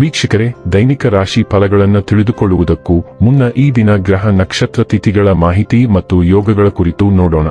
ವೀಕ್ಷಕರೇ, ದೈನಿಕ ರಾಶಿ ಫಲಗಳನ್ನು ತಿಳಿದುಕೊಳ್ಳುವುದಕ್ಕೂ ಮುನ್ನ ಈ ದಿನ ಗ್ರಹ ನಕ್ಷತ್ರ ತಿಥಿಗಳ ಮಾಹಿತಿ ಮತ್ತು ಯೋಗಗಳ ಕುರಿತು ನೋಡೋಣ.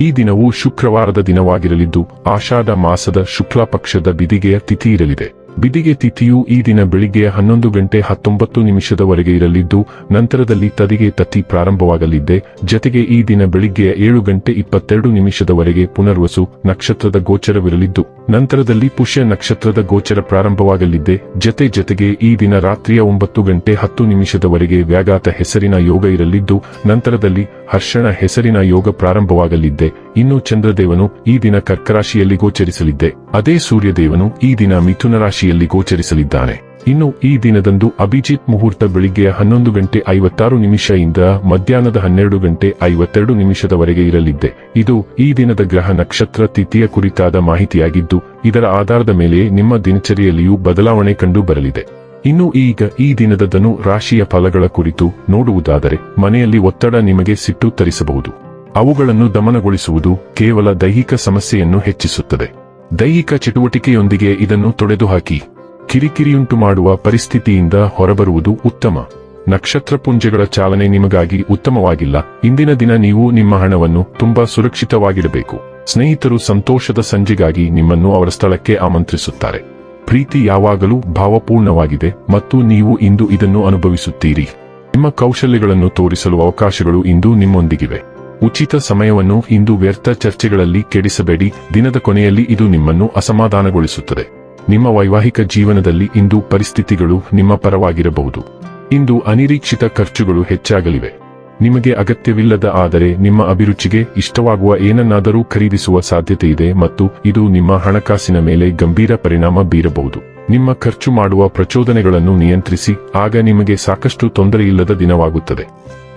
ಈ ದಿನವು ಶುಕ್ರವಾರದ ದಿನವಾಗಿರಲಿದ್ದು, ಆಷಾಢ ಮಾಸದ ಶುಕ್ಲ ಪಕ್ಷದ ಬಿದಿಗೆಯ ತಿಥಿ ಇರಲಿದೆ. ಬಿದಿಗೆ ತಿಥಿಯು ಈ ದಿನ ಬೆಳಿಗ್ಗೆ ಹನ್ನೊಂದು ಗಂಟೆ ಹತ್ತೊಂಬತ್ತು ನಿಮಿಷದವರೆಗೆ ಇರಲಿದ್ದು, ನಂತರದಲ್ಲಿ ತದಿಗೆ ತತ್ತಿ ಪ್ರಾರಂಭವಾಗಲಿದ್ದೆ ಜತೆಗೆ ಈ ದಿನ ಬೆಳಿಗ್ಗೆ ಏಳು ಗಂಟೆ ಇಪ್ಪತ್ತೆರಡು ನಿಮಿಷದವರೆಗೆ ಪುನರ್ವಸು ನಕ್ಷತ್ರದ ಗೋಚರವಿರಲಿದ್ದು, ನಂತರದಲ್ಲಿ ಪುಷ್ಯ ನಕ್ಷತ್ರದ ಗೋಚರ ಪ್ರಾರಂಭವಾಗಲಿದ್ದೆ ಜತೆ ಜತೆಗೆ ಈ ದಿನ ರಾತ್ರಿಯ ಒಂಬತ್ತು ಗಂಟೆ ಹತ್ತು ನಿಮಿಷದವರೆಗೆ ವ್ಯಾಘಾತ ಹೆಸರಿನ ಯೋಗ ಇರಲಿದ್ದು, ನಂತರದಲ್ಲಿ ಹರ್ಷಣ ಹೆಸರಿನ ಯೋಗ ಪ್ರಾರಂಭವಾಗಲಿದ್ದೆ ಇನ್ನು ಚಂದ್ರದೇವನು ಈ ದಿನ ಕರ್ಕರಾಶಿಯಲ್ಲಿ ಗೋಚರಿಸಲಿದ್ದೆ ಅದೇ ಸೂರ್ಯದೇವನು ಈ ದಿನ ಮಿಥುನ ರಾಶಿಯಲ್ಲಿ ಗೋಚರಿಸಲಿದ್ದಾನೆ. ಇನ್ನು ಈ ದಿನದಂದು ಅಭಿಜಿತ್ ಮುಹೂರ್ತ ಬೆಳಿಗ್ಗೆ ಹನ್ನೊಂದು ಗಂಟೆ ಐವತ್ತಾರು ನಿಮಿಷದಿಂದ ಮಧ್ಯಾಹ್ನದ ಹನ್ನೆರಡು ಗಂಟೆ ಐವತ್ತೆರಡು ನಿಮಿಷದವರೆಗೆ ಇರಲಿದ್ದೆ. ಇದು ಈ ದಿನದ ಗ್ರಹ ನಕ್ಷತ್ರ ತಿಥಿಯ ಕುರಿತಾದ ಮಾಹಿತಿಯಾಗಿದ್ದು, ಇದರ ಆಧಾರದ ಮೇಲೆ ನಿಮ್ಮ ದಿನಚರಿಯಲ್ಲಿಯೂ ಬದಲಾವಣೆ ಕಂಡು ಬರಲಿದೆ ಇನ್ನು ಈಗ ಈ ದಿನದ ಧನು ರಾಶಿಯ ಫಲಗಳ ಕುರಿತು ನೋಡುವುದಾದರೆ, ಮನೆಯಲ್ಲಿ ಒತ್ತಡ ನಿಮಗೆ ಸಿಟ್ಟು ತರಿಸಬಹುದು. ಅವುಗಳನ್ನು ದಮನಗೊಳಿಸುವುದು ಕೇವಲ ದೈಹಿಕ ಸಮಸ್ಯೆಯನ್ನು ಹೆಚ್ಚಿಸುತ್ತದೆ. ದೈಹಿಕ ಚಟುವಟಿಕೆಯೊಂದಿಗೆ ಇದನ್ನು ತೊಡೆದುಹಾಕಿ. ಕಿರಿಕಿರಿಯುಂಟು ಮಾಡುವ ಪರಿಸ್ಥಿತಿಯಿಂದ ಹೊರಬರುವುದು ಉತ್ತಮ. ನಕ್ಷತ್ರಪುಂಜಗಳ ಚಾಲನೆ ನಿಮಗಾಗಿ ಉತ್ತಮವಾಗಿಲ್ಲ. ಇಂದಿನ ದಿನ ನೀವು ನಿಮ್ಮ ಹಣವನ್ನು ತುಂಬಾ ಸುರಕ್ಷಿತವಾಗಿಡಬೇಕು. ಸ್ನೇಹಿತರು ಸಂತೋಷದ ಸಂಜೆಗಾಗಿ ನಿಮ್ಮನ್ನು ಅವರ ಸ್ಥಳಕ್ಕೆ ಆಮಂತ್ರಿಸುತ್ತಾರೆ. ಪ್ರೀತಿ ಯಾವಾಗಲೂ ಭಾವಪೂರ್ಣವಾಗಿದೆ ಮತ್ತು ನೀವು ಇಂದು ಇದನ್ನು ಅನುಭವಿಸುತ್ತೀರಿ. ನಿಮ್ಮ ಕೌಶಲ್ಯಗಳನ್ನು ತೋರಿಸಲು ಅವಕಾಶಗಳು ಇಂದು ನಿಮ್ಮೊಂದಿಗಿವೆ. ಉಚಿತ ಸಮಯವನ್ನು ಇಂದು ವ್ಯರ್ಥ ಚರ್ಚೆಗಳಲ್ಲಿ ಕೆಡಿಸಬೇಡಿ. ದಿನದ ಕೊನೆಯಲ್ಲಿ ಇದು ನಿಮ್ಮನ್ನು ಅಸಮಾಧಾನಗೊಳಿಸುತ್ತದೆ. ನಿಮ್ಮ ವೈವಾಹಿಕ ಜೀವನದಲ್ಲಿ ಇಂದು ಪರಿಸ್ಥಿತಿಗಳು ನಿಮ್ಮ ಪರವಾಗಿರಬಹುದು. ಇಂದು ಅನಿರೀಕ್ಷಿತ ಖರ್ಚುಗಳು ಹೆಚ್ಚಾಗಲಿವೆ. ನಿಮಗೆ ಅಗತ್ಯವಿಲ್ಲದ ಆದರೆ ನಿಮ್ಮ ಅಭಿರುಚಿಗೆ ಇಷ್ಟವಾಗುವ ಏನನ್ನಾದರೂ ಖರೀದಿಸುವ ಸಾಧ್ಯತೆಯಿದೆ ಮತ್ತು ಇದು ನಿಮ್ಮ ಹಣಕಾಸಿನ ಮೇಲೆ ಗಂಭೀರ ಪರಿಣಾಮ ಬೀರಬಹುದು. ನಿಮ್ಮ ಖರ್ಚು ಮಾಡುವ ಪ್ರಚೋದನೆಗಳನ್ನು ನಿಯಂತ್ರಿಸಿ, ಆಗ ನಿಮಗೆ ಸಾಕಷ್ಟು ತೊಂದರೆಯಿಲ್ಲದ ದಿನವಾಗುತ್ತದೆ.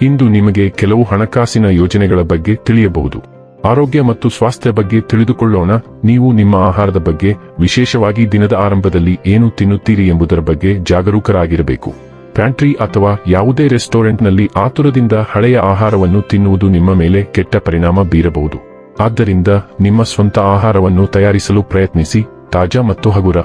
ಇಂದು ನಿಮಗೆ ಕೆಲವು ಹಣಕಾಸಿನ ಯೋಜನೆಗಳ ಬಗ್ಗೆ ತಿಳಿಯಬಹುದು. ಆರೋಗ್ಯ ಮತ್ತು ಸ್ವಾಸ್ಥ್ಯ ಬಗ್ಗೆ ತಿಳಿದುಕೊಳ್ಳೋಣ. ನೀವು ನಿಮ್ಮ ಆಹಾರದ ಬಗ್ಗೆ, ವಿಶೇಷವಾಗಿ ದಿನದ ಆರಂಭದಲ್ಲಿ ಏನು ತಿನ್ನುತ್ತೀರಿ ಎಂಬುದರ ಬಗ್ಗೆ ಜಾಗರೂಕರಾಗಿರಬೇಕು. ಪ್ಯಾಂಟ್ರಿ ಅಥವಾ ಯಾವುದೇ ರೆಸ್ಟೋರೆಂಟ್ನಲ್ಲಿ ಆತುರದಿಂದ ಹಳೆಯ ಆಹಾರವನ್ನು ತಿನ್ನುವುದು ನಿಮ್ಮ ಮೇಲೆ ಕೆಟ್ಟ ಪರಿಣಾಮ ಬೀರಬಹುದು. ಆದ್ದರಿಂದ ನಿಮ್ಮ ಸ್ವಂತ ಆಹಾರವನ್ನು ತಯಾರಿಸಲು ಪ್ರಯತ್ನಿಸಿ, ತಾಜಾ ಮತ್ತು ಹಗುರ.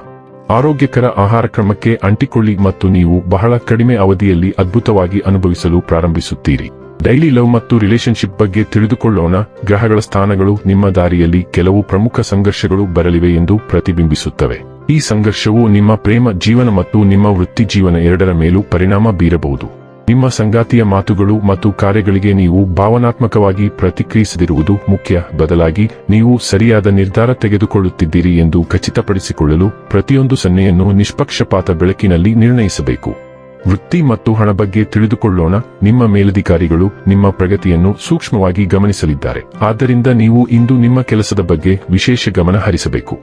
ಆರೋಗ್ಯಕರ ಆಹಾರ ಕ್ರಮಕ್ಕೆ ಅಂಟಿಕೊಳ್ಳಿ ಮತ್ತು ನೀವು ಬಹಳ ಕಡಿಮೆ ಅವಧಿಯಲ್ಲಿ ಅದ್ಭುತವಾಗಿ ಅನುಭವಿಸಲು ಪ್ರಾರಂಭಿಸುತ್ತೀರಿ. ಡೈಲಿ ಲವ್ ಮತ್ತು ರಿಲೇಶನ್ಶಿಪ್ ಬಗ್ಗೆ ತಿಳಿದುಕೊಳ್ಳೋಣ. ಗ್ರಹಗಳ ಸ್ಥಾನಗಳು ನಿಮ್ಮ ದಾರಿಯಲ್ಲಿ ಕೆಲವು ಪ್ರಮುಖ ಸಂಘರ್ಷಗಳು ಬರಲಿವೆ ಎಂದು ಪ್ರತಿಬಿಂಬಿಸುತ್ತವೆ. ಈ ಸಂಘರ್ಷವು ನಿಮ್ಮ ಪ್ರೇಮ, ಜೀವನ ಮತ್ತು ನಿಮ್ಮ ವೃತ್ತಿ ಜೀವನ ಎರಡರ ಮೇಲೂ ಪರಿಣಾಮ ಬೀರಬಹುದು. ನಿಮ್ಮ ಸಂಗಾತಿಯ ಮಾತುಗಳು ಮತ್ತು ಕಾರ್ಯಗಳಿಗೆ ನೀವು ಭಾವನಾತ್ಮಕವಾಗಿ ಪ್ರತಿಕ್ರಿಯಿಸದಿರುವುದು ಮುಖ್ಯ. ಬದಲಾಗಿ, ನೀವು ಸರಿಯಾದ ನಿರ್ಧಾರ ತೆಗೆದುಕೊಳ್ಳುತ್ತಿದ್ದೀರಿ ಎಂದು ಖಚಿತಪಡಿಸಿಕೊಳ್ಳಲು ಪ್ರತಿಯೊಂದು ಸನ್ನೆಯನ್ನು ನಿಷ್ಪಕ್ಷಪಾತ ಬೆಳಕಿನಲ್ಲಿ ನಿರ್ಣಯಿಸಬೇಕು. ವೃತ್ತಿ ಮತ್ತು ಹಣ ಬಗ್ಗೆ ತಿಳಿದುಕೊಳ್ಳೋಣ. ನಿಮ್ಮ ಮೇಲಧಿಕಾರಿಗಳು ನಿಮ್ಮ ಪ್ರಗತಿಯನ್ನು ಸೂಕ್ಷ್ಮವಾಗಿ ಗಮನಿಸಲಿದ್ದಾರೆ. ಆದ್ದರಿಂದ ನೀವು ಇಂದು ನಿಮ್ಮ ಕೆಲಸದ ಬಗ್ಗೆ ವಿಶೇಷ ಗಮನ ಹರಿಸಬೇಕು.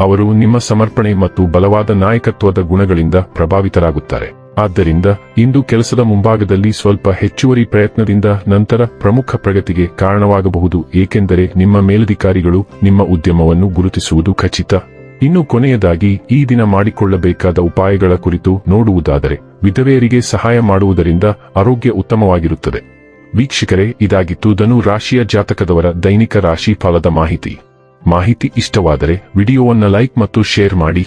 ಅವರು ನಿಮ್ಮ ಸಮರ್ಪಣೆ ಮತ್ತು ಬಲವಾದ ನಾಯಕತ್ವದ ಗುಣಗಳಿಂದ ಪ್ರಭಾವಿತರಾಗುತ್ತಾರೆ. ಆದ್ದರಿಂದ ಇಂದು ಕೆಲಸದ ಮುಂಭಾಗದಲ್ಲಿ ಸ್ವಲ್ಪ ಹೆಚ್ಚುವರಿ ಪ್ರಯತ್ನದಿಂದ ನಂತರ ಪ್ರಮುಖ ಪ್ರಗತಿಗೆ ಕಾರಣವಾಗಬಹುದು, ಏಕೆಂದರೆ ನಿಮ್ಮ ಮೇಲಧಿಕಾರಿಗಳು ನಿಮ್ಮ ಉದ್ಯಮವನ್ನು ಗುರುತಿಸುವುದು ಖಚಿತ. ಇನ್ನು ಕೊನೆಯದಾಗಿ, ಈ ದಿನ ಮಾಡಿಕೊಳ್ಳಬೇಕಾದ ಉಪಾಯಗಳ ಕುರಿತು ನೋಡುವುದಾದರೆ, ವಿಧವೆಯರಿಗೆ ಸಹಾಯ ಮಾಡುವುದರಿಂದ ಆರೋಗ್ಯ ಉತ್ತಮವಾಗಿರುತ್ತದೆ. ವೀಕ್ಷಕರೇ, ಇದಾಗಿತ್ತು ಧನು ರಾಶಿಯ ಜಾತಕದವರ ದೈನಿಕ ರಾಶಿ ಫಲದ ಮಾಹಿತಿ. ಮಾಹಿತಿ ಇಷ್ಟವಾದರೆ ವಿಡಿಯೋವನ್ನು ಲೈಕ್ ಮತ್ತು ಶೇರ್ ಮಾಡಿ.